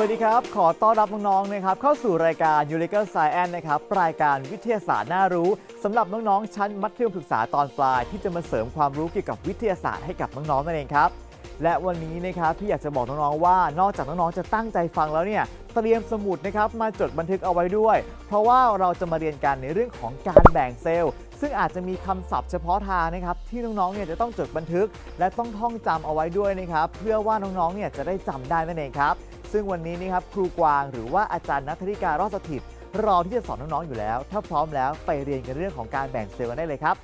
สวัสดีครับ ขอต้อนรับน้องๆนะครับเข้าสู่รายการ u l i c a l Science นะครับรายการวิทยาศาสตร์น่ารู้สำหรับน้องๆชั้นมัธยมศึกษาตอนปลาย ที่จะมาเสริมความรู้เกี่ยวกับวิทยาศาสตร์ให้กับน้องๆนั่นเองครับ และวันนี้นะครับพี่อยากจะบอกน้องๆว่านอกจากน้องๆจะตั้งใจฟังแล้วเนี่ยเตรียมสมุดนะครับมาจดบันทึกเอาไว้ด้วย เพราะว่าเราจะมาเรียนกันในเรื่องของการแบ่งเซลล์ซึ่งอาจจะมีคำศัพท์เฉพาะทางนะครับที่น้องๆเนี่ยจะต้องจดบันทึก และต้องท่องจำเอาไว้ด้วยนะครับเพื่อว่าน้องๆเนี่ยจะได้จำได้นั่นเองครับ ซึ่งวันนี้นี่ครับครูกวางหรือว่าอาจารย์นัทธิการอดสถิตรอที่จะสอนน้อง ๆ อยู่แล้ว ถ้าพร้อมแล้วไปเรียนกันเรื่องของการแบ่งเซลล์กันได้เลยครับ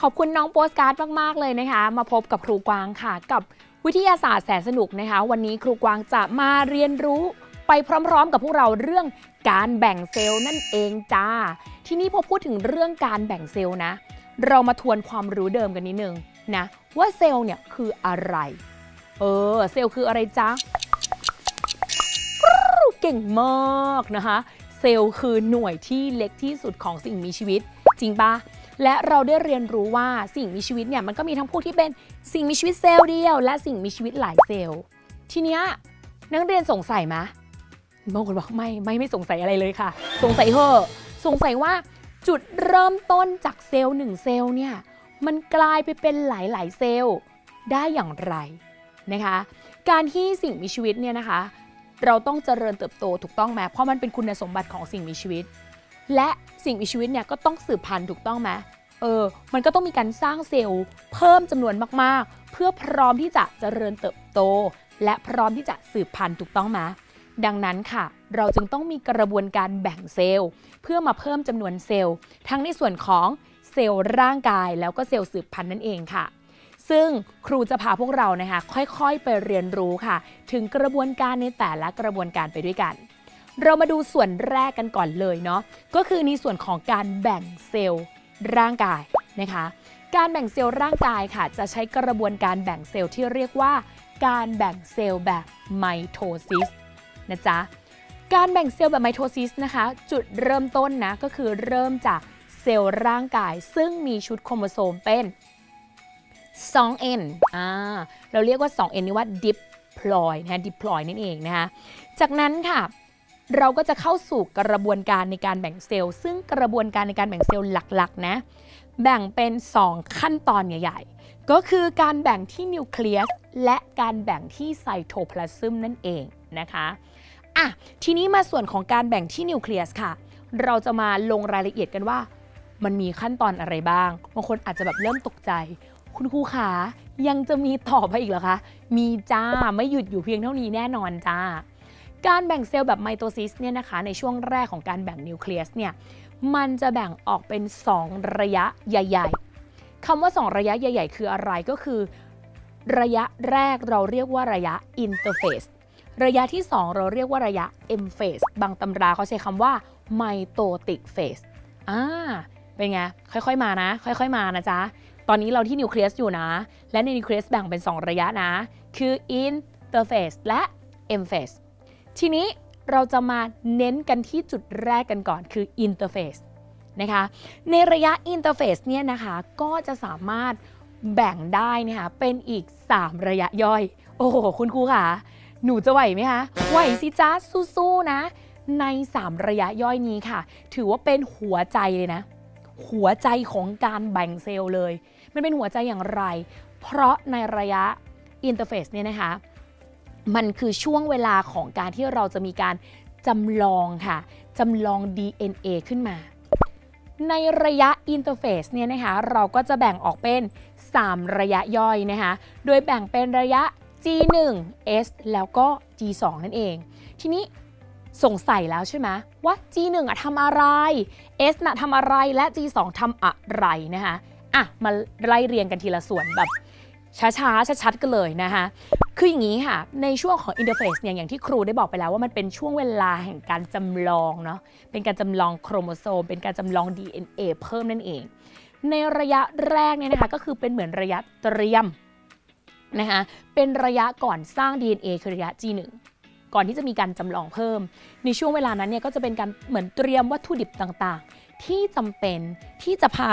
ขอบคุณน้องโปสการ์ดมาก ๆ เลยนะคะ มาพบกับครูกวางค่ะกับวิทยาศาสตร์แสนสนุกนะคะ วันนี้ครูกวางจะมาเรียนรู้ไปพร้อม ๆ กับพวกเราเรื่องการแบ่งเซลล์นั่นเองจ้า ทีนี้พอพูดถึงเรื่องการแบ่งเซลล์นะ เรามาทวนความรู้เดิมกันนิดนึง นะว่าเซลล์เนี่ยคืออะไร เออ เซลล์คืออะไรจ๊ะเก่งมากนะคะ เซลล์คือหน่วยที่เล็กที่สุดของสิ่งมีชีวิต จริงปะและเราได้เรียนรู้ว่าสิ่งมีชีวิตเนี่ยมันก็มีทั้งพวกที่เป็นสิ่งมีชีวิตเซลล์เดียว และสิ่งมีชีวิตหลายเซลล์ ทีเนี้ยนักเรียนสงสัยไหมบางคนบอกไม่ไม่ไม่สงสัยอะไรเลยค่ะ สงสัยเหอะสงสัยว่าจุดเริ่มต้นจากเซลล์หนึ่งเซลล์เนี่ย มันกลายไปเป็นหลาย ๆ เซลล์ได้อย่างไรนะคะ การที่สิ่งมีชีวิตเนี่ยนะคะ เราต้องเจริญเติบโตถูกต้องไหมเพราะมันเป็นคุณสมบัติของสิ่งมีชีวิต และสิ่งมีชีวิตเนี่ยก็ต้องสืบพันธุ์ถูกต้องไหมเออ มันก็ต้องมีการสร้างเซลล์เพิ่มจำนวนมาก ๆ เพื่อพร้อมที่จะเจริญเติบโต และพร้อมที่จะสืบพันธุ์ถูกต้องไหมดังนั้นค่ะ เราจึงต้องมีกระบวนการแบ่งเซลล์ เพื่อมาเพิ่มจำนวนเซลล์ ทั้งในส่วนของ เซลล์ร่างกายแล้วก็เซลล์สืบพันธุ์นั่นเองค่ะ ซึ่งครูจะพาพวกเรานะคะ ค่อยๆ ไปเรียนรู้ค่ะ ถึงกระบวนการในแต่ละกระบวนการไปด้วยกัน เรามาดูส่วนแรกกันก่อนเลยเนาะก็คือในส่วนของการแบ่งเซลล์ร่างกายนะคะ การแบ่งเซลล์ร่างกายค่ะ จะใช้กระบวนการแบ่งเซลล์ที่เรียกว่า การแบ่งเซลล์แบบไมโทซิสนะจ๊ะการแบ่งเซลล์แบบไมโทซิสนะคะ จุดเริ่มต้นนะก็คือเริ่มจาก เซลล์ร่างกายซึ่งมีชุดโครโมโซมเป็น 2n อ่าเราเรียกว่า 2n นี่ว่า diploid นะ diploid นั่นเองนะคะจากนั้นค่ะเราก็จะเข้าสู่กระบวนการในการแบ่งเซลล์ ซึ่งกระบวนการในการแบ่งเซลล์หลักๆนะแบ่งเป็น 2 ขั้นตอนใหญ่ๆ ก็คือการแบ่งที่นิวเคลียสและการแบ่งที่ไซโทพลาซึมนั่นเองนะคะอะทีนี้มาส่วนของการแบ่งที่นิวเคลียสค่ะ เราจะมาลงรายละเอียดกันว่า มันมีขั้นตอนอะไรบ้าง บางคนอาจจะแบบเริ่มตกใจ คุณครูขายังจะมีต่อไปอีกเหรอคะ มีจ้า ไม่หยุดอยู่เพียงเท่านี้แน่นอนจ้า การแบ่งเซลล์แบบไมโตซิสเนี่ยนะคะ ในช่วงแรกของการแบ่งนิวเคลียสเนี่ยมันจะแบ่งออกเป็น 2 ระยะใหญ่ๆคำว่า 2 ระยะใหญ่ ๆ คืออะไรก็คือ ระยะแรกเราเรียกว่าระยะอินเตอร์เฟสระยะที่ 2 เราเรียกว่าระยะเอ็มเฟสบางตำราเขาใช้คำว่าไมโตติกเฟสอ่า เป็นไง ค่อยๆมานะ ค่อยๆมานะจ๊ะ ตอนนี้เราที่นิวเคลียสอยู่นะ และในนิวเคลียสแบ่งเป็น 2 ระยะนะ คือ interphase และ M phase ทีนี้เราจะมาเน้นกันที่จุดแรกกันก่อนคือ interphase นะคะ ในระยะ interphase เนี่ยนะคะ ก็จะสามารถแบ่งได้นะคะเป็นอีก 3 ระยะย่อย โอ้โห คุณครูค่ะ หนูจะไหวไหมคะ ไหวสิจ้าสู้ๆนะ ใน 3 ระยะย่อยนี้ค่ะ ถือว่าเป็นหัวใจเลยนะ หัวใจของการแบ่งเซลล์เลย มันเป็นหัวใจอย่างไร เพราะในระยะอินเตอร์เฟสเนี่ยนะคะ มันคือช่วงเวลาของการที่เราจะมีการจำลองค่ะจำลอง DNA ขึ้นมา ในระยะอินเตอร์เฟสเนี่ยนะคะเราก็จะแบ่งออกเป็น 3 ระยะย่อยนะคะโดยแบ่งเป็นระยะ G1 S แล้วก็ G2 นั่นเอง ทีนี้ สงสัยแล้วใช่ไหมว่า G1 อะทำอะไร S น่ะทำอะไรและ G2 ทำอะไรนะคะอะมาไล่เรียงกันทีละส่วนแบบช้าๆชัดๆกันเลยนะคะคืออย่างนี้ค่ะ ในช่วงของอินเทอร์เฟซเนี่ยอย่างที่ครูได้บอกไปแล้วว่ามันเป็นช่วงเวลาแห่งการจำลองเนาะเป็นการจำลองโครโมโซม เป็นการจำลอง DNA เพิ่มนั่นเอง ในระยะแรกเนี่ยนะคะก็คือเป็นเหมือนระยะเตรียมนะคะเป็นระยะก่อนสร้าง DNA คือระยะ G1 ก่อนที่จะมีการจำลองเพิ่ม ในช่วงเวลานั้นเนี่ยก็จะเป็นการเหมือนเตรียมวัตถุดิบต่างๆ ที่จำเป็นที่จะพา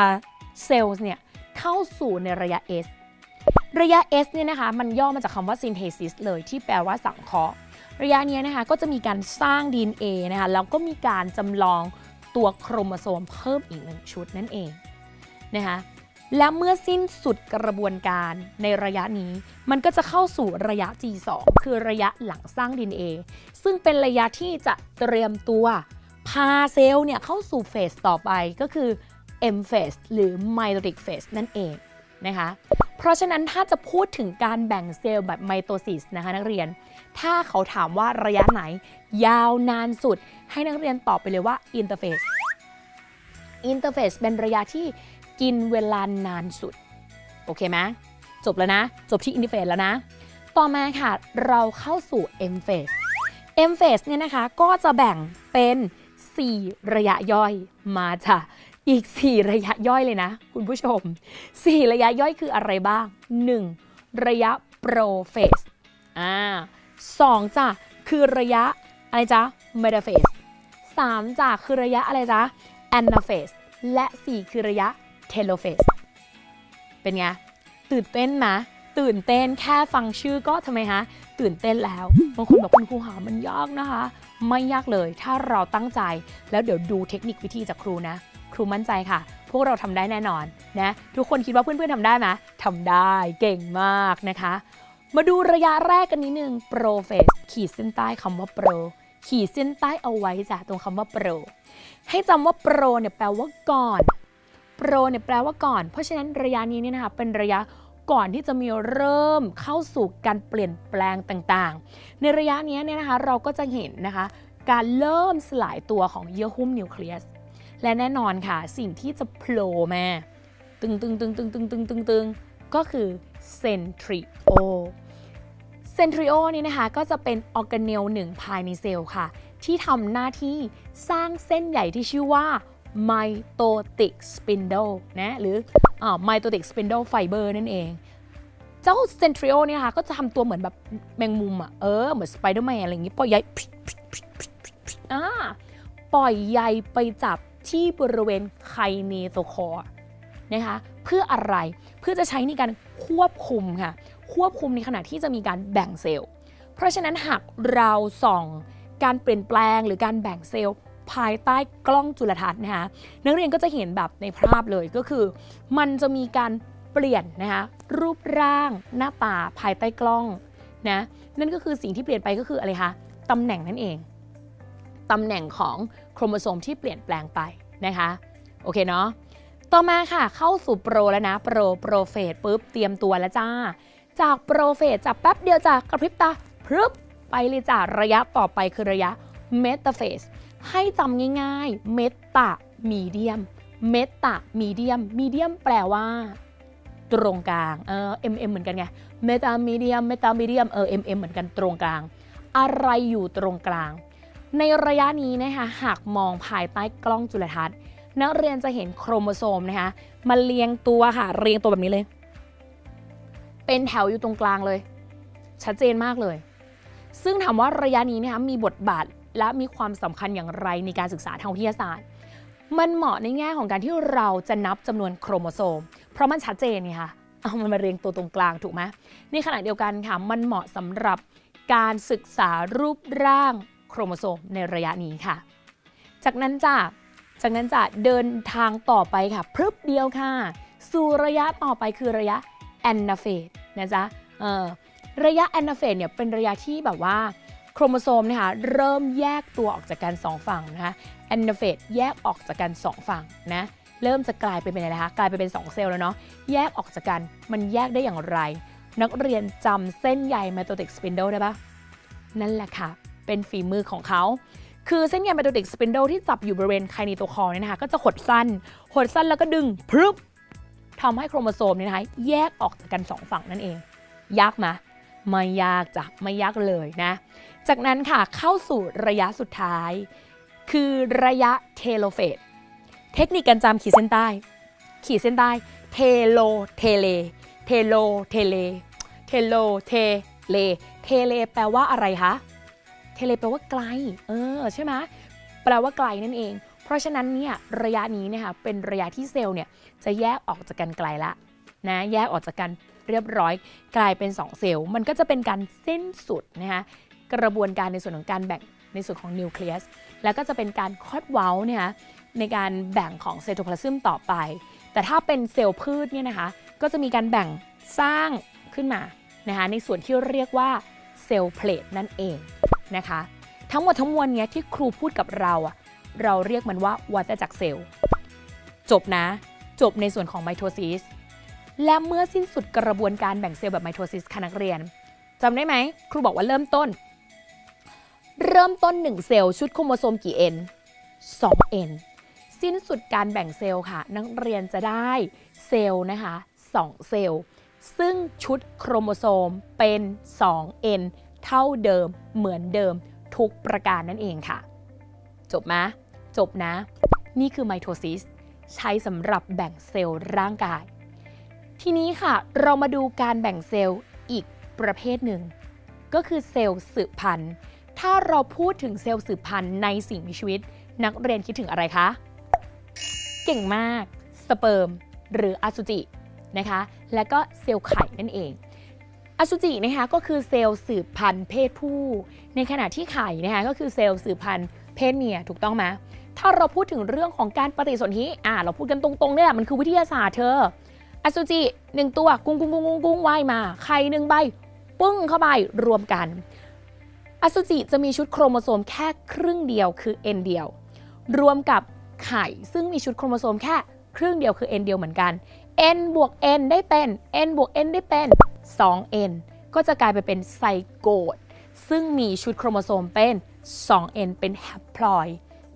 เซลล์เนี่ยเข้าสู่ในระยะ S ระยะ S เนี่ยนะคะมันย่อมาจากคำว่า synthesis เลยที่แปลว่าสังเคราะห์ ระยะนี้นะคะก็จะมีการสร้าง DNA นะคะแล้วก็มีการจำลองตัวโครโมโซมเพิ่มอีกหนึ่งชุดนั่นเองนะคะ และเมื่อสิ้นสุดกระบวนการในระยะนี้ มันก็จะเข้าสู่ระยะ G2 คือระยะหลังสร้าง DNA ซึ่งเป็นระยะที่จะเตรียมตัว พาเซลล์เนี่ยเข้าสู่เฟสต่อไปก็คือ M phase หรือ mitotic phase นั่นเองนะคะ เพราะฉะนั้นถ้าจะพูดถึงการแบ่งเซลล์แบบไมโตซิสนะคะนักเรียน ถ้าเขาถามว่าระยะไหน ยาวนานสุด ให้นักเรียนตอบไปเลยว่า interphase interphase เป็นระยะที่ กินเวลานานสุด โอเคไหมจบแล้วนะ จบที่ interphase แล้วนะ ต่อมาค่ะ เราเข้าสู่ M phase M phase เนี่ยนะคะ ก็จะแบ่งเป็น 4 ระยะย่อยมาจ้ะอีก 4 ระยะย่อยเลยนะ คุณผู้ชม 4 ระยะย่อยคืออะไรบ้าง 1. ระยะ pro phase อ่าสองจ้ะคือระยะอะไรจ๊ะ meta phase สามจ้ะคือระยะอะไรจ๊ะ anaphase และ 4 คือระยะ telophase เป็นไง ตื่นเต้นไหมตื่นเต้นแค่ฟังชื่อก็ทำไมฮะ ตื่นเต้นแล้ว บางคนบอกคุณครูหามันยากนะคะ ไม่ยากเลยถ้าเราตั้งใจ แล้วเดี๋ยวดูเทคนิควิธีจากครูนะ ครูมั่นใจค่ะ พวกเราทำได้แน่นอนนะ ทุกคนคิดว่าเพื่อนๆทำได้ไหมทำได้เก่งมากนะคะ มาดูระยะแรกกันนิดนึง pro phase ขีดเส้นใต้คำว่า pro ขีดเส้นใต้เอาไว้จ้ะตรงคำว่า pro ให้จำว่า pro เนี่ยแปลว่าก่อน pro เนี่ยแปลว่าก่อน เพราะฉะนั้นระยะนี้เนี่ยนะคะเป็นระยะก่อนที่จะมีเริ่มเข้าสู่การเปลี่ยนแปลงต่างๆ ในระยะนี้เนี่ยนะคะเราก็จะเห็นนะคะ การเริ่มสลายตัวของเยื่อหุ้มนิวเคลียสและแน่นอนค่ะสิ่งที่จะโผล่มาตึงตึงตึงตึงตึงตึงตึงตึงก็คือเซนทริโอเซนทริโอนี่นะคะก็จะเป็นออร์แกเนลหนึ่งภายในเซลล์ค่ะ ที่ทำหน้าที่สร้างเส้นใหญ่ที่ชื่อว่า mitotic spindle นะหรืออ mitotic spindle fiber นั่นเอง เจ้าเซนทริโอเนี่ยนะคะก็จะทำตัวเหมือนแบบแมงมุมอะเออเหมือนสไปเดอร์แมนอะไรอย่างงี้ปล่อยใยอ่าปล่อยใยไปจับที่บริเวณไคเนโตคอร์นะคะเพื่ออะไรเพื่อจะใช้ในการควบคุมค่ะ ควบคุมในขณะที่จะมีการแบ่งเซลล์ เพราะฉะนั้นหากเราส่องการเปลี่ยนแปลงหรือการแบ่งเซลล์ ภายใต้กล้องจุลทรรศน์นะคะนักเรียนก็จะเห็นแบบในภาพเลยก็คือ มันจะมีการเปลี่ยนนะคะรูปร่างหน้าตาภายใต้กล้องนะนั่นก็คือสิ่งที่เปลี่ยนไปก็คืออะไรคะตำแหน่งนั่นเองตำแหน่งของโครโมโซมที่เปลี่ยนแปลงไปนะคะโอเคเนาะต่อมาค่ะเข้าสู่โปรแล้วนะโปรโปรเฟสปุ๊บเตรียมตัวแล้วจ้า จากโปรเฟสจากแป๊บเดียวจากกระพริบตาพรึบไปเลยจ้าระยะต่อไปคือระยะเมตาเฟส ให้จำง่ายๆ เมตามีเดียม เมตามีเดียม มีเดียมแปลว่า ตรงกลาง เออ MM เหมือนกันไง เมตามีเดียม เมตามีเดียม เออ MM เหมือนกันตรงกลาง อะไรอยู่ตรงกลาง ในระยะนี้นะคะ หากมองภายใต้กล้องจุลทรรศน์ นักเรียนจะเห็นโครโมโซมนะคะมาเรียงตัวค่ะ เรียงตัวแบบนี้เลย เป็นแถวอยู่ตรงกลางเลย ชัดเจนมากเลยซึ่งถามว่าระยะนี้นะคะมีบทบาท และมีความสำคัญอย่างไรในการศึกษาทางวิทยาศาสตร์ มันเหมาะในแง่ของการที่เราจะนับจำนวนโครโมโซม เพราะมันชัดเจนไงคะเอามันมาเรียงตัวตรงกลางถูกไหมในขณะเดียวกันค่ะมันเหมาะสำหรับการศึกษารูปร่างโครโมโซมในระยะนี้ค่ะ จากนั้นจ้ะจากนั้นจะเดินทางต่อไปค่ะพรึบเดียวค่ะ สู่ระยะต่อไปคือระยะแอนนาเฟสนะจ๊ะเออระยะแอนนาเฟสเนี่ยเป็นระยะที่แบบว่า ครโมโซมนะคะเริ่มแยกตัวออกจากกันสองฝั่งนะคะแอนนเฟสแยกออกจากกันสองฝั่งนะเริ่มจะกลายเป็นอะไรนะคะกลายไปเป็น 2 เซลล์แล้วเนาะแยกออกจากกันมันแยกได้อย่างไร นักเรียนจำเส้นใย mitotic spindle ได้ปะนั่นแหละค่ะ เป็นฝีมือของเขา คือเส้นใยไมโทติกสปินโดที่จับอยู่บริเวณไคนีโตคอร์เนี่ยนะคะก็จะหดสั้น หดสั้นแล้วก็ดึงพรึบทำให้โครโมโซมเนี่ยนะคะแยกออกจากกันสองฝั่งนั่นเอง ยากไหมไม่ยากจ้ะไม่ยากเลยนะ จากนั้นค่ะเข้าสู่ระยะสุดท้าย คือระยะเทโลเฟสเทคนิคการจำขีดเส้นใต้ ขีดเส้นใต้เทโลเทเลเทโลเทเลเทโลเทเลเทเลแปลว่าอะไรคะเทเลแปลว่าไกล เออใช่ไหมแปลว่าไกลนั่นเอง เพราะฉะนั้นเนี่ยระยะนี้นะคะเป็นระยะที่เซลล์เนี่ยจะแยกออกจากกันไกลละนะแยกออกจากกันเรียบร้อย กลายเป็น 2 เซลล์ มันก็จะเป็นการสิ้นสุดนะคะ กระบวนการในส่วนของการแบ่งในส่วนของนิวเคลียสแล้วก็จะเป็นการคอดเว้าเนี่ยในการแบ่งของเซโทพลาซึมต่อไป แต่ถ้าเป็นเซลล์พืชเนี่ยนะคะก็จะมีการแบ่งสร้างขึ้นมานะคะในส่วนที่เรียกว่าเซลล์เพลทนั่นเองนะคะทั้งหมดทั้งมวลเนี้ยที่ครูพูดกับเราอะเราเรียกมันว่าวัฏจักรเซลล์จบนะ จบในส่วนของไมโทซิสและเมื่อสิ้นสุดกระบวนการแบ่งเซลล์แบบไมโทซิสค่ะนักเรียนจำได้ไหม ครูบอกว่าเริ่มต้น เริ่มต้น 1 เซลล์ชุดโครโมโซมกี่ N 2 N สิ้นสุดการแบ่งเซลล์ค่ะ นักเรียนจะได้เซลล์นะคะ 2 เซลล์ ซึ่งชุดโครโมโซมเป็น 2N เท่าเดิมเหมือนเดิมทุกประการนั่นเองค่ะ จบไหมจบนะ นี่คือไมโทซิสใช้สำหรับแบ่งเซลล์ร่างกาย ทีนี้ค่ะเรามาดูการแบ่งเซลล์อีกประเภทหนึ่ง ก็คือเซลล์สืบพันธุ์ ถ้าเราพูดถึงเซลล์สืบพันธุ์ในสิ่งมีชีวิต นักเรียนคิดถึงอะไรคะ เก่งมาก สเปิร์ม หรืออสุจินะคะ และก็เซลล์ไข่นั่นเอง อสุจินะคะก็คือเซลล์สืบพันธุ์เพศผู้ ในขณะที่ไข่นะคะก็คือเซลล์สืบพันธุ์เพศเมียถูกต้องไหมถ้าเราพูดถึงเรื่องของการปฏิสนธิอ่าเราพูดกันตรงๆเนี่ยแหละมันคือวิทยาศาสตร์เธอ อสุจิหนึ่งตัวกุ้งกุ้งกุ้งกุ้งกุ้งว่ายมา ไข่หนึ่งใบปึ้งเข้าไปรวมกัน อสุจิจะมีชุดโครโมโซมแค่ครึ่งเดียวคือ N เดียว รวมกับไข่ซึ่งมีชุดโครโมโซมแค่ครึ่งเดียวคือ N เดียวเหมือนกัน N บวก N ได้เป็น N บวก N ได้เป็น 2N ก็จะกลายไปเป็นไซโกตซึ่งมีชุดโครโมโซมเป็น 2N เป็นแฮปพลอย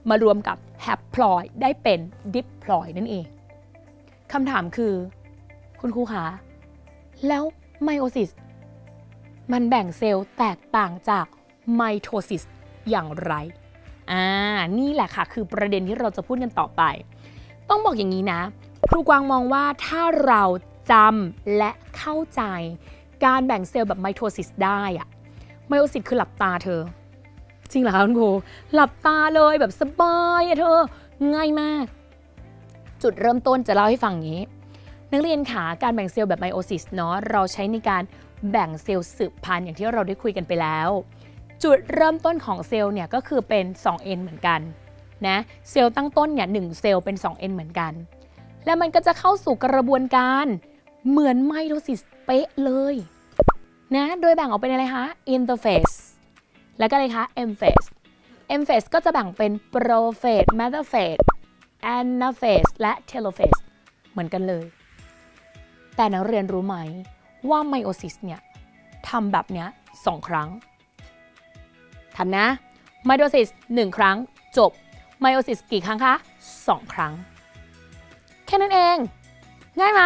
มารวมกับแฮปพลอยได้เป็นดิปพลอยนั่นเองคำถามคือ คุณครูคะแล้วไมโอซิสมันแบ่งเซลล์แตกต่างจาก ไมโทซิสอย่างไรอ่านี่แหละค่ะ คือประเด็นที่เราจะพูดกันต่อไป ต้องบอกอย่างนี้นะ ครูกวางมองว่าถ้าเราจำและเข้าใจการแบ่งเซลล์แบบไมโทซิสได้อะไมโอซิสคือหลับตาเธอ จริงเหรอคะคุณครูหลับตาเลยแบบสบายอะเธอ ง่ายมาก จุดเริ่มต้นจะเล่าให้ฟังอย่างนี้ นักเรียนขาการแบ่งเซลล์แบบไมโอซิสเนาะเราใช้ในการแบ่งเซลล์สืบพันธุ์อย่างที่เราได้คุยกันไปแล้ว จุดเริ่มต้นของเซลล์เนี่ยก็คือเป็น 2n เหมือนกันนะเซลล์ตั้งต้นเนี่ย1เซลล์เป็น 2n เหมือนกัน แล้วมันก็จะเข้าสู่กระบวนการเหมือนไมโทซิสเป๊ะเลยนะโดยแบ่งออกเป็นอะไรคะ interphase แล้วก็อะไรคะ M phase M phase ก็จะแบ่งเป็น prophase metaphase anaphase และ telophase เหมือนกันเลย แต่นักเรียนรู้ไหมว่าไมโอซิสเนี่ยทำแบบเนี้ยสองครั้ง ทำนนะไมโทซิสหนึ่งครั้งจบไมโอซิสกี่ครั้งคะสองครั้ง แค่นั้นเอง ง่ายไหม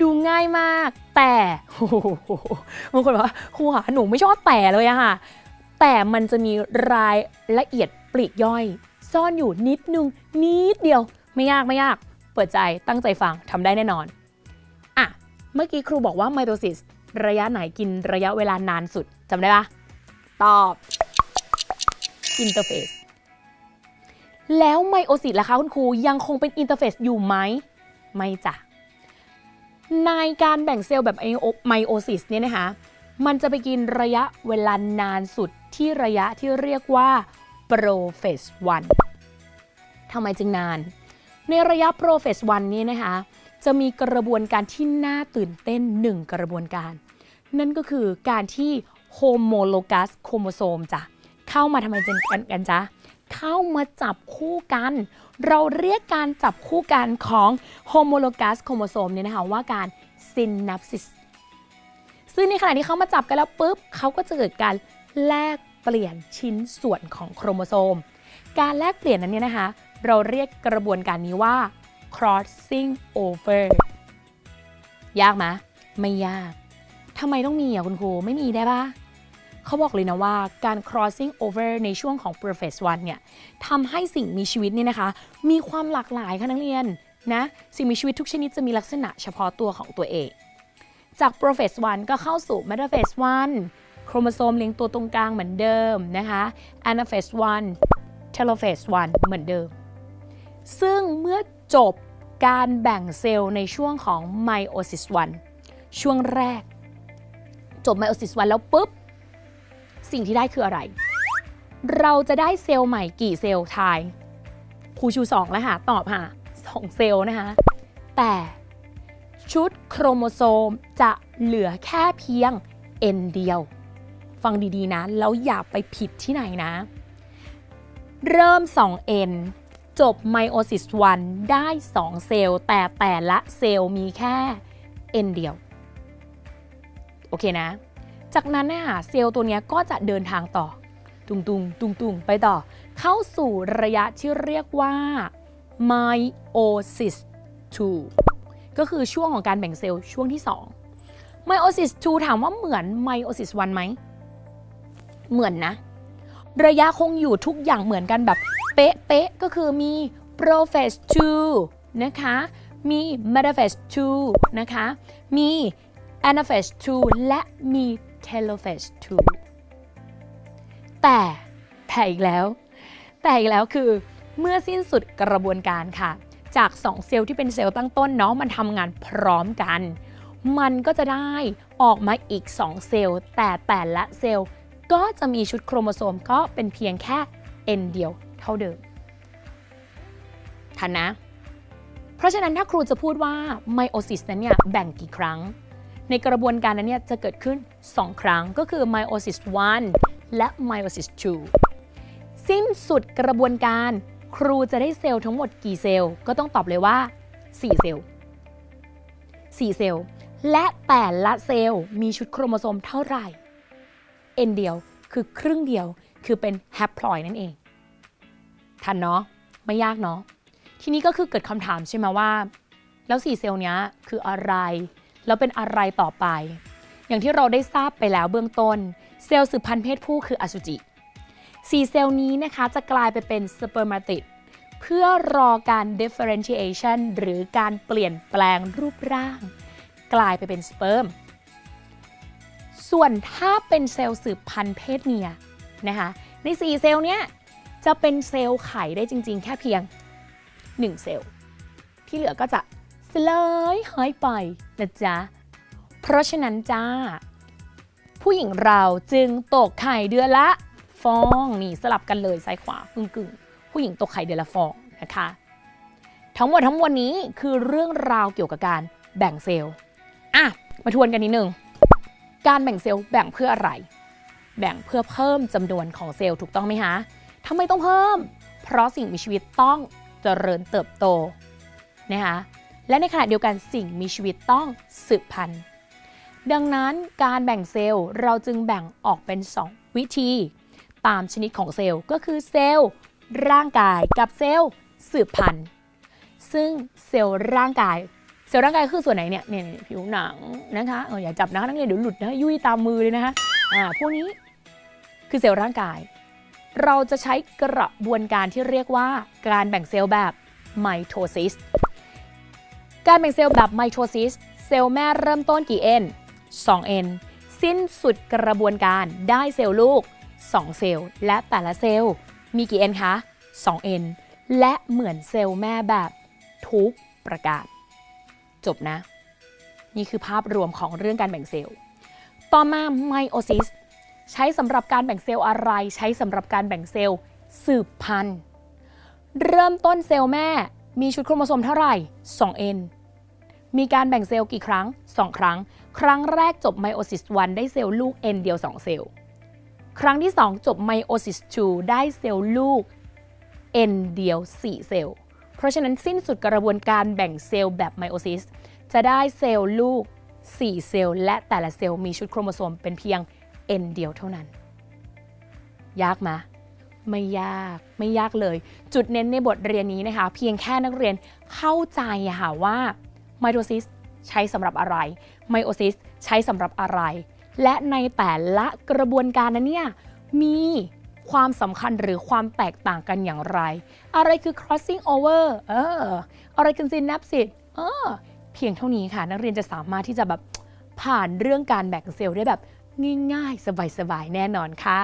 ดูง่ายมาก แต่บางคนบอกว่าครูหาหนูไม่ชอบแต่เลยอะค่ะ แต่มันจะมีรายละเอียดปลีกย่อย ซ่อนอยู่นิดนึง นิดเดียว ไม่ยากไม่ยาก เปิดใจตั้งใจฟังทำได้แน่นอนอะเมื่อกี้ครูบอกว่าไมโทซิสระยะไหนกินระยะเวลานานสุดจำได้ปะตอบ อินเตอร์เฟสแล้วไมโอซิสล่ะคะคุณครูยังคงเป็นอินเตอร์เฟสอยู่ไหมไม่จ้ะในการแบ่งเซลล์แบบไมโอซิสเนี่ยนะคะมันจะไปกินระยะเวลานานสุดที่ระยะที่เรียกว่าโปรเฟส1ทำไมจึงนาน ในระยะโปรเฟส1นี้นะคะจะมีกระบวนการที่น่าตื่นเต้นหนึ่งกระบวนการ นั่นก็คือการที่โฮโมโลกัสโครโมโซมจ้ะ เข้ามาทำไมจันกันกันจ๊ะเข้ามาจับคู่กัน เราเรียกการจับคู่กันของโฮโมโลกัสโครโมโซมเนี่ยนะคะว่าการซินนัปซิสซึ่งในขณะที่เขามาจับกันแล้วปุ๊บเขาก็จะเกิดการแลกเปลี่ยนชิ้นส่วนของโครโมโซม การแลกเปลี่ยนนั้นเนี่ยนะคะ เราเรียกกระบวนการนี้ว่า crossing over ยากไหมไม่ยากทำไมต้องมีอะคุณครู ไม่มีได้ปะ เขาบอกเลยนะว่าการ crossing over ในช่วงของ process 1เนี่ยทำให้สิ่งมีชีวิตเนี่ยนะคะ มีความหลากหลายค่ะนักเรียนนะสิ่งมีชีวิตทุกชนิดจะมีลักษณะเฉพาะตัวของตัวเอง จาก prophase 1ก็เข้าสู่ metaphase 1โครโมโซมเรียงตัวตรงกลางเหมือนเดิมนะคะ anaphase 1 telophase 1เหมือนเดิม ซึ่งเมื่อจบการแบ่งเซลล์ในช่วงของ meiosis 1ช่วงแรก จบ meiosis 1แล้วปุ๊บ สิ่งที่ได้คืออะไร เราจะได้เซลล์ใหม่กี่เซลล์ทายครูชู 2 แล้วค่ะ ตอบค่ะ2เซลล์นะคะ แต่ชุดโครโมโซมจะเหลือแค่เพียง N เดียว ฟังดีๆนะ แล้วอย่าไปผิดที่ไหนนะ เริ่ม 2N จบไมโอซิส1ได้ 2 เซลล์ แต่แต่ละเซลล์มีแค่ N เดียว โอเคนะ จากนั้นเนี่ยเซลล์ตัวนี้ก็จะเดินทางต่อ ตุงตุงตุงตุงไปต่อ เข้าสู่ระยะที่เรียกว่า meiosis 2 ก็คือช่วงของการแบ่งเซลล์ช่วงที่ 2 meiosis 2 ถามว่าเหมือน meiosis 1 ไหม เหมือนนะ ระยะคงอยู่ทุกอย่างเหมือนกันแบบเป๊ะๆก็คือมี prophase 2 นะคะ มี metaphase 2 นะคะ มี anaphase 2 และมี telophase 2แต่แต่อีกแล้ว แต่อีกแล้วคือเมื่อสิ้นสุดกระบวนการค่ะ จาก 2 เซลล์ที่เป็นเซลล์ตั้งต้นเนาะมันทำงานพร้อมกัน มันก็จะได้ออกมาอีก 2 เซลล์ แต่แต่ละเซลล์ก็จะมีชุดโครโมโซมก็เป็นเพียงแค่ N เดียวเท่าเดิมทันนะ เพราะฉะนั้นถ้าครูจะพูดว่าไมโอซิสนั้นเนี่ยแบ่งกี่ครั้ง ในกระบวนการนั้นเนี่ยจะเกิดขึ้น 2 ครั้งก็คือไมโอซิส1และไมโอซิส2สิ้นสุดกระบวนการครูจะได้เซลล์ทั้งหมดกี่เซลล์ ก็ต้องตอบเลยว่า 4 เซลล์ 4 เซลล์ และแต่ละเซลล์มีชุดโครโมโซมเท่าไหร่ N เดียวคือครึ่งเดียวคือเป็นแฮปพลอยนั่นเอง ทันเนาะไม่ยากเนาะทีนี้ก็คือเกิดคำถามใช่ไหมว่า แล้ว 4 เซลล์เนี้ยคืออะไร แล้วเป็นอะไรต่อไป อย่างที่เราได้ทราบไปแล้วเบื้องต้น เซลล์สืบพันธุ์เพศผู้คืออสุจิ4เซลล์นี้นะคะจะกลายไปเป็นสเปอร์มาติดเพื่อรอการ differentiation หรือการเปลี่ยนแปลงรูปร่าง กลายไปเป็นสเปิร์ม ส่วนถ้าเป็นเซลล์สืบพันธุ์เพศเมียนะคะใน 4 เซลล์เนี้ยจะเป็นเซลล์ไข่ได้จริง ๆ แค่เพียง 1 เซลล์ ที่เหลือก็จะ สลายหายไปนะจ๊ะ เพราะฉะนั้นจ้า ผู้หญิงเราจึงตกไข่เดือนละ ฟองนี่สลับกันเลยซ้ายขวากึ่งกึ่งผู้หญิงตกไข่เดือนละฟองนะคะ ทั้งหมดทั้งมวลนี้คือเรื่องราวเกี่ยวกับการแบ่งเซลล์อะมาทวนกันนิดนึงการแบ่งเซลล์แบ่งเพื่ออะไร แบ่งเพื่อเพิ่มจำนวนของเซลล์ถูกต้องไหมคะทำไมต้องเพิ่ม เพราะสิ่งมีชีวิตต้องเจริญเติบโตนะคะ และในขณะเดียวกันสิ่งมีชีวิตต้องสืบพันธุ์ ดังนั้นการแบ่งเซลล์เราจึงแบ่งออกเป็น 2 วิธี ตามชนิดของเซลล์ก็คือเซลล์ร่างกายกับเซลล์สืบพันธุ์ ซึ่งเซลล์ร่างกาย เซลล์ร่างกายคือส่วนไหนเนี่ยเนี่ยผิวหนังนะคะเอออย่าจับนะคะนักเรียนเดี๋ยวหลุดนะยุ่ยตามมือเลยนะคะอ่าพวกนี้คือเซลล์ร่างกาย เราจะใช้กระบวนการที่เรียกว่าการแบ่งเซลล์แบบไมโทซิส การแบ่งเซลล์แบบไมโทซิสเซลล์แม่เริ่มต้นกี่ N 2 N สิ้นสุดกระบวนการได้เซลล์ลูก 2 เซลล์ และแต่ละเซลล์มีกี่ N คะ2 N และเหมือนเซลล์แม่แบบทุกประการ จบนะ นี่คือภาพรวมของเรื่องการแบ่งเซลล์ ต่อมาไมโอซิสใช้สำหรับการแบ่งเซลล์อะไร ใช้สำหรับการแบ่งเซลล์สืบพันธุ์ เริ่มต้นเซลล์แม่ มีชุดโครโมโซมเท่าไหร่ 2N มีการแบ่งเซลล์กี่ครั้ง 2 ครั้ง ครั้งแรกจบไมโอซิส1ได้เซลล์ลูก N เดียว 2 เซลล์ ครั้งที่ 2 จบไมโอซิส2ได้เซลล์ลูก N เดียว 4 เซลล์ เพราะฉะนั้นสิ้นสุดกระบวนการแบ่งเซลล์แบบไมโอซิสจะได้เซลล์ลูก 4 เซลล์ และแต่ละเซลล์มีชุดโครโมโซมเป็นเพียง N เดียวเท่านั้น ยากไหม ไม่ยากไม่ยากเลย จุดเน้นในบทเรียนนี้นะคะ เพียงแค่นักเรียนเข้าใจะค่ะว่าไมโทซิสใช้สำหรับอะไรไมโอซิสใช้สำหรับอะไร และในแต่ละกระบวนการนั้นเนี่ยมีความสำคัญหรือความแตกต่างกันอย่างไร อะไรคือ crossing over เออ อะไรคือ synapses เออ เพียงเท่านี้ค่ะ นักเรียนจะสามารถที่จะแบบผ่านเรื่องการแบ่งเซลล์ได้แบบง่ายๆ สบายๆ แน่นอนค่ะ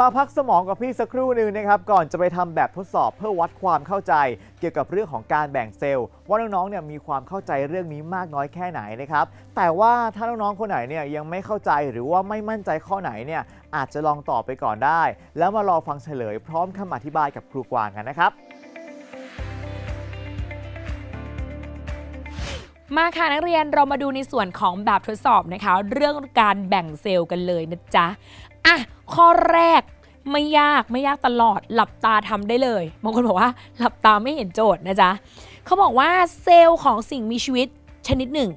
มาพักสมองกับพี่สักครู่หนึ่งนะครับ ก่อนจะไปทำแบบทดสอบเพื่อวัดความเข้าใจ เกี่ยวกับเรื่องของการแบ่งเซลล์ ว่าน้องๆเนี่ยมีความเข้าใจเรื่องนี้มากน้อยแค่ไหนนะครับ แต่ว่าถ้าน้องๆคนไหนเนี่ยยังไม่เข้าใจหรือว่าไม่มั่นใจข้อไหนเนี่ยอาจจะลองตอบไปก่อนได้ แล้วมารอฟังเฉลยพร้อมคำอธิบายกับครูกวางกันนะครับมาค่ะนักเรียนเรามาดูในส่วนของแบบทดสอบนะคะ เรื่องการแบ่งเซลล์กันเลยนะจ๊ะอะ ข้อแรกไม่ยากไม่ยากตลอดหลับตาทำได้เลยบางคนบอกว่าหลับตาไม่เห็นโจทย์นะจ๊ะเขาบอกว่าเซลล์ของสิ่งมีชีวิตชนิดหนึ่ง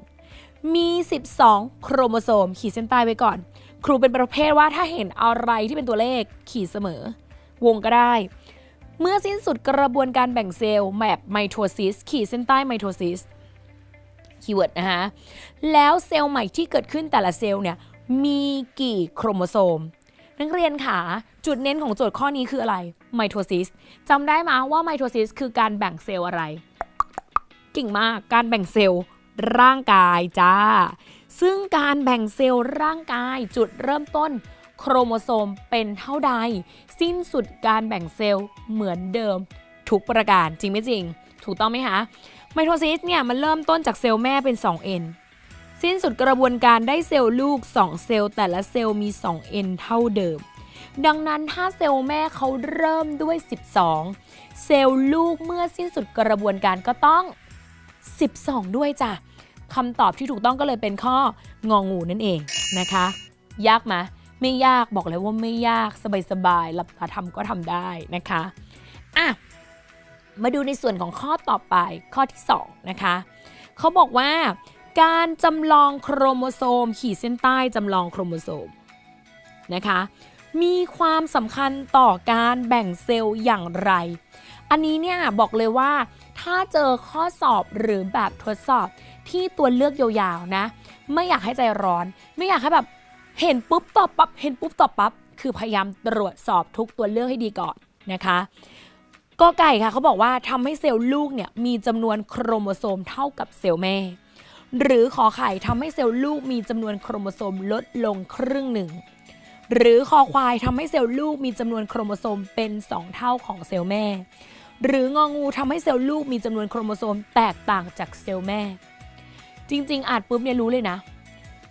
มี 12 โครโมโซม ขีดเส้นใต้ไว้ก่อน ครูเป็นประเภทว่าถ้าเห็นอะไรที่เป็นตัวเลขขีดเสมอ วงก็ได้ เมื่อสิ้นสุดกระบวนการแบ่งเซลล์แบบไมโทซิสขีดเส้นใต้ไมโทซิสคีย์เวิร์ดนะคะแล้วเซลล์ใหม่ที่เกิดขึ้นแต่ละเซลล์เนี่ยมีกี่โครโมโซม นักเรียนค่ะ จุดเน้นของโจทย์ข้อนี้คืออะไรไมโทซิสจำได้ไหมว่าไมโทซิสคือการแบ่งเซลล์อะไรเก่งมากการแบ่งเซลล์ร่างกายจ้า ซึ่งการแบ่งเซลล์ร่างกายจุดเริ่มต้นโครโมโซมเป็นเท่าใด สิ้นสุดการแบ่งเซลล์เหมือนเดิมทุกประการจริงไม่จริง ถูกต้องไหมคะไมโทซิสเนี่ยมันเริ่มต้นจากเซลล์แม่เป็น 2N สิ้นสุดกระบวนการได้เซลล์ลูก 2 เซลล์แต่ละเซลล์มี 2N เท่าเดิม ดังนั้นถ้าเซลล์แม่เขาเริ่มด้วย 12 เซลล์ลูกเมื่อสิ้นสุดกระบวนการก็ต้อง 12 ด้วยจ้ะคำตอบที่ถูกต้องก็เลยเป็นข้ององูนั่นเองนะคะ ยากไหมไม่ยากบอกเลยว่าไม่ยากสบายๆหลับตาทำก็ทำได้นะคะอะมาดูในส่วนของข้อต่อไปข้อที่ 2 นะคะ เขาบอกว่า การจำลองโครโมโซม ขีดเส้นใต้จำลองโครโมโซมนะคะมีความสำคัญต่อการแบ่งเซลล์อย่างไร อันนี้เนี่ยบอกเลยว่าถ้าเจอข้อสอบหรือแบบทดสอบที่ตัวเลือกยาวๆนะ ไม่อยากให้ใจร้อน ไม่อยากให้แบบเห็นปุ๊บตอบปั๊บเห็นปุ๊บตอบปั๊บคือพยายามตรวจสอบทุกตัวเลือกให้ดีก่อนนะคะกอไก่ค่ะเขาบอกว่าทำให้เซลล์ลูกเนี่ยมีจำนวนโครโมโซมเท่ากับเซลล์แม่ หรือขอไข่ทำให้เซลล์ลูกมีจำนวนโครโมโซมลดลงครึ่งหนึ่ง หรือคอควายทำให้เซลล์ลูกมีจำนวนโครโมโซมเป็น 2 เท่าของเซลล์แม่ หรืององูทำให้เซลล์ลูกมีจำนวนโครโมโซมแตกต่างจากเซลล์แม่ จริง ๆ อาจปุ๊บเนี่ยรู้เลยนะ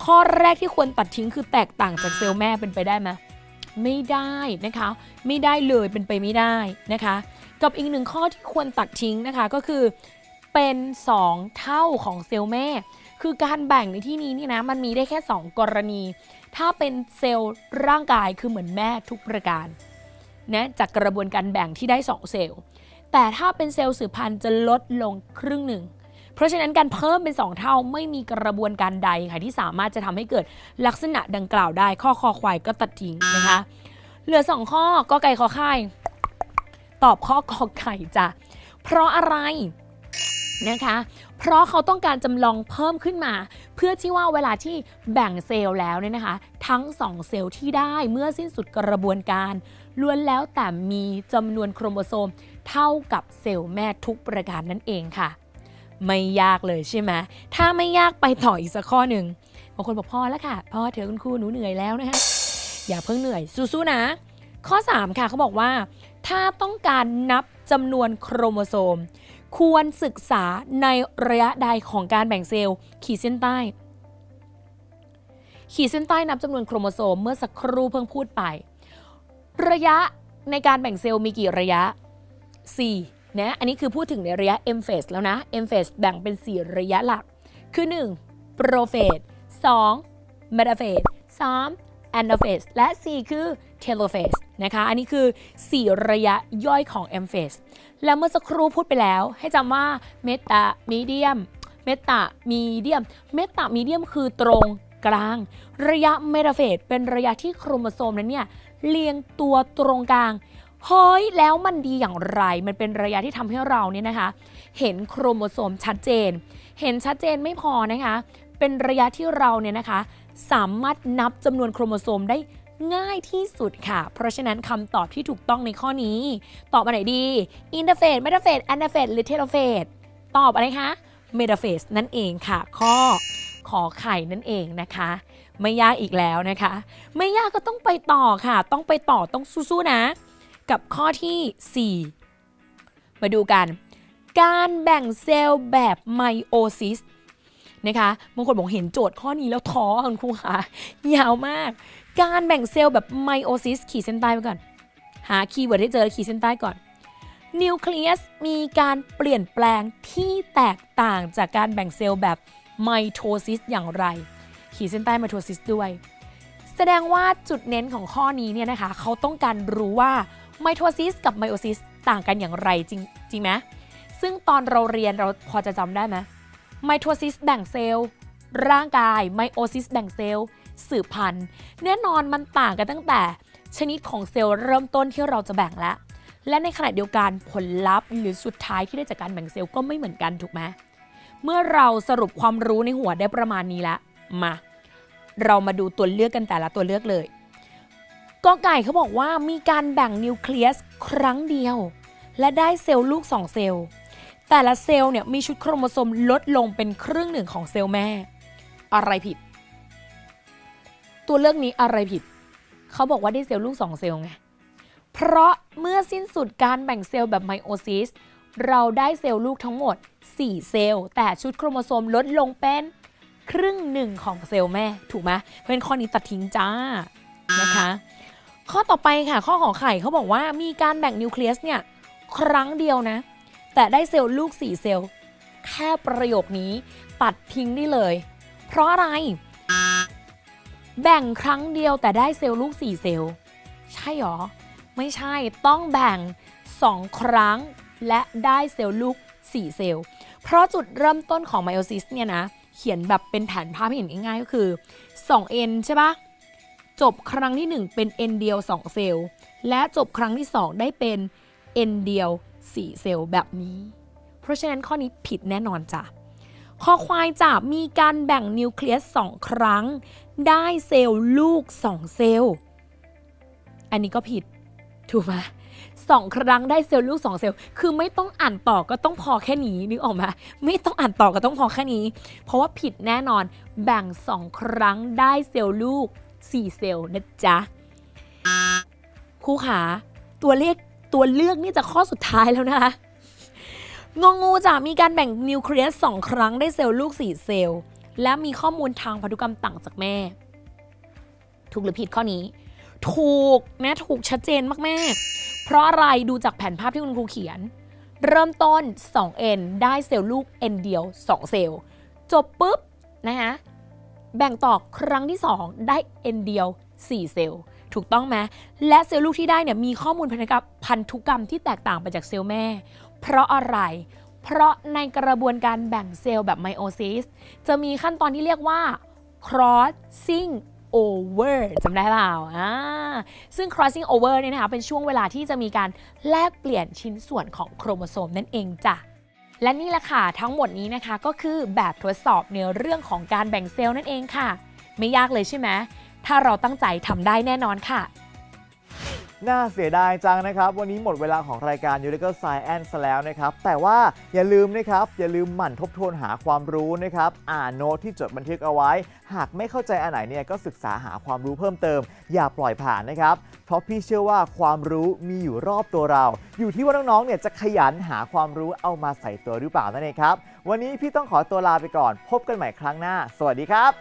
ข้อแรกที่ควรตัดทิ้งคือแตกต่างจากเซลล์แม่เป็นไปได้ไหมไม่ได้นะคะ ไม่ได้เลยเป็นไปไม่ได้นะคะ กับอีกหนึ่งข้อที่ควรตัดทิ้งนะคะก็คือ เป็น 2 เท่าของเซลล์แม่ คือการแบ่งในที่นี้นี่นะมันมีได้แค่ 2 กรณี ถ้าเป็นเซลล์ร่างกายคือเหมือนแม่ทุกประการนะจากกระบวนการแบ่งที่ได้ 2 เซลล์ แต่ถ้าเป็นเซลล์สืบพันธุ์จะลดลงครึ่งหนึ่ง เพราะฉะนั้นการเพิ่มเป็น 2 เท่าไม่มีกระบวนการใดค่ะที่สามารถจะทำให้เกิดลักษณะดังกล่าวได้ ข้อคอควายก็ตัดทิ้งนะคะ เหลือ 2 ข้อกอไก่ขอไข่ตอบข้อกอไก่จ้ะเพราะอะไร นะคะ เพราะเขาต้องการจำลองเพิ่มขึ้นมา เพื่อที่ว่าเวลาที่แบ่งเซลล์แล้วเนี่ยนะคะ ทั้ง 2 เซลล์ที่ได้เมื่อสิ้นสุดกระบวนการล้วนแล้วแต่มีจำนวนโครโมโซมเท่ากับเซลล์แม่ทุกประการนั่นเองค่ะ ไม่ยากเลยใช่ไหมถ้าไม่ยากไปต่ออีกสักข้อหนึ่งบางคนบอกพอแล้วค่ะพอเถอะคุณครูหนูเหนื่อยแล้วนะคะอย่าเพิ่งเหนื่อยสู้ๆนะ ข้อ 3 ค่ะเขาบอกว่า ถ้าต้องการนับจำนวนโครโมโซม ควรศึกษาในระยะใดของการแบ่งเซลล์ ขีดเส้นใต้ ขีดเส้นใต้นับจำนวนโครโมโซมเมื่อสักครู่เพิ่งพูดไป ระยะในการแบ่งเซลล์มีกี่ระยะ 4 นะ อันนี้คือพูดถึงในระยะ M phase แล้วนะ M phase แบ่งเป็น 4 ระยะหลัก คือ 1. prophase 2. metaphase 3. anaphase และ 4 คือ telophase นะคะ อันนี้คือ 4 ระยะย่อยของ M phase แล้วเมื่อสักครู่พูดไปแล้ว ให้จำว่า meta medium meta medium meta medium คือตรงกลาง ระยะ metaphase เป็นระยะที่โครโมโซมนั้นเนี่ยเรียงตัวตรงกลางเฮ้ยแล้วมันดีอย่างไร มันเป็นระยะที่ทำให้เราเนี่ยนะคะ เห็นโครโมโซมชัดเจน เห็นชัดเจนไม่พอนะคะ เป็นระยะที่เราเนี่ยนะคะ สามารถนับจำนวนโครโมโซมได้ ง่ายที่สุดค่ะ เพราะฉะนั้นคำตอบที่ถูกต้องในข้อนี้ ตอบมาไหนดีอินเทอร์เฟสเมตาเฟสแอนเทอร์เฟสหรือเทโลเฟสตอบอะไรคะเมตาเฟสนั่นเองค่ะ ข้อขอไข่นั่นเองนะคะ ไม่ยากอีกแล้วนะคะ ไม่ยากก็ต้องไปต่อค่ะ ต้องไปต่อต้องสู้ๆนะ กับข้อที่ 4 มาดูกัน การแบ่งเซลล์แบบไมโอซิสนะคะบางคนบอกเห็นโจทย์ข้อนี้แล้วท้อคุณครูคะยาวมาก การแบ่งเซลล์แบบไมโอซิสขีดเส้นใต้ไว้ก่อน หาคีย์เวิร์ดให้เจอขีดเส้นใต้ก่อนนิวเคลียสมีการเปลี่ยนแปลงที่แตกต่างจากการแบ่งเซลล์แบบไมโทซิสอย่างไร ขีดเส้นใต้ไมโทซิสด้วย แสดงว่าจุดเน้นของข้อนี้เนี่ยนะคะเขาต้องการรู้ว่าไมโทซิสกับไมโอซิสต่างกันอย่างไรจริงจริงไหมซึ่งตอนเราเรียนเราพอจะจำได้ไหมไมโทซิสแบ่งเซลล์ร่างกายไมโอซิสแบ่งเซลล์ สืบพันธุ์ แน่นอนมันต่างกันตั้งแต่ ชนิดของเซลล์เริ่มต้นที่เราจะแบ่งแล้ว และในขณะเดียวกันผลลัพธ์หรือสุดท้ายที่ได้จากการแบ่งเซลล์ก็ไม่เหมือนกันถูกไหมเมื่อเราสรุปความรู้ในหัวได้ประมาณนี้แล้วมา เรามาดูตัวเลือกกันแต่ละตัวเลือกเลยกอไก่เขาบอกว่ามีการแบ่งนิวเคลียสครั้งเดียว และได้เซลล์ลูก 2 เซลล์ แต่ละเซลล์เนี่ยมีชุดโครโมโซมลดลงเป็นครึ่งหนึ่งของเซลล์แม่ อะไรผิด ตัวเลือกนี้อะไรผิด เขาบอกว่าได้เซลล์ลูก 2 เซลล์ไง เพราะเมื่อสิ้นสุดการแบ่งเซลล์แบบไมโอซิสเราได้เซลล์ลูกทั้งหมด 4 เซลล์ แต่ชุดโครโมโซมลดลงเป็นครึ่งหนึ่งของเซลล์แม่ ถูกไหมเพราะฉะนั้นข้อนี้ตัดทิ้งจ้านะคะ ข้อต่อไปค่ะ ข้อของไข่เขาบอกว่ามีการแบ่งนิวเคลียสเนี่ยครั้งเดียวนะ แต่ได้เซลล์ลูก 4 เซลล์ แค่ประโยคนี้ตัดทิ้งได้เลย เพราะอะไร แบ่งครั้งเดียวแต่ได้เซลล์ลูก 4 เซลล์ ใช่หรอ ไม่ใช่ต้องแบ่ง 2 ครั้งและได้เซลล์ลูก 4 เซลล์ เพราะจุดเริ่มต้นของไมโอซิสเนี่ยนะ เขียนแบบเป็นแผนภาพให้เห็นง่ายๆก็คือ 2n ใช่ปะจบครั้งที่ 1 เป็น n เดียว 2 เซลล์ และจบครั้งที่ 2 ได้เป็น n เดียว 4 เซลล์แบบนี้ เพราะฉะนั้นข้อนี้ผิดแน่นอนจ้ะข้อควายจะมีการแบ่งนิวเคลียส2ครั้ง ได้เซลล์ลูก 2 เซลล์ อันนี้ก็ผิด ถูกไหมสองครั้งได้เซลล์ลูก 2 เซลล์ คือไม่ต้องอ่านต่อก็ต้องพอแค่นี้นึกออกไหมไม่ต้องอ่านต่อก็ต้องพอแค่นี้ เพราะว่าผิดแน่นอน แบ่ง 2 ครั้งได้เซลล์ลูก 4 เซลล์นะจ๊ะครูขาตัวเลขตัวเลือกนี่จะข้อสุดท้ายแล้วนะคะงองูจะมีการแบ่งนิวเคลียสสองครั้งได้เซลล์ลูก 4 เซลล์ และมีข้อมูลทางพันธุกรรมต่างจากแม่ ถูกหรือผิดข้อนี้ ถูกนะถูกชัดเจนมากๆ เพราะอะไรดูจากแผนภาพที่คุณครูเขียน เริ่มต้น 2n ได้เซลล์ลูก n เดียว 2 เซลล์ จบปุ๊บนะคะแบ่งต่อครั้งที่ 2 ได้ n เดียว 4 เซลล์ ถูกต้องไหมและเซลล์ลูกที่ได้เนี่ยมีข้อมูลพันธุกรรมพันธุกรรมที่แตกต่างไปจากเซลล์แม่ เพราะอะไร เพราะในกระบวนการแบ่งเซลล์แบบไมโอซิสจะมีขั้นตอนที่เรียกว่า crossing over จำได้เปล่าอ่า ซึ่ง crossing over เนี่ยนะคะ เป็นช่วงเวลาที่จะมีการแลกเปลี่ยนชิ้นส่วนของโครโมโซมนั่นเองจ้ะ และนี่แหละค่ะ ทั้งหมดนี้นะคะ ก็คือแบบทดสอบในเรื่องของการแบ่งเซลล์นั่นเองค่ะ ไม่ยากเลยใช่ไหม ถ้าเราตั้งใจทำได้แน่นอนค่ะ น่าเสียดายจังนะครับ วันนี้หมดเวลาของรายการ u r i c a l Science แล้วนะครับ แต่ว่าอย่าลืมนะครับ อย่าลืมหมั่นทบทวนหาความรู้นะครับ อ่านโน้ตที่จดบันทึกเอาไว้ หากไม่เข้าใจอันไหนเนี่ยก็ศึกษาหาความรู้เพิ่มเติม อย่าปล่อยผ่านนะครับ เพราะพี่เชื่อว่าความรู้มีอยู่รอบตัวเรา อยู่ที่ว่าน้องๆเนี่ยจะขยันหาความรู้เอามาใส่ตัวหรือเปล่านั่นเองครับ วันนี้พี่ต้องขอตัวลาไปก่อน พบกันใหม่ครั้งหน้า สวัสดีครับ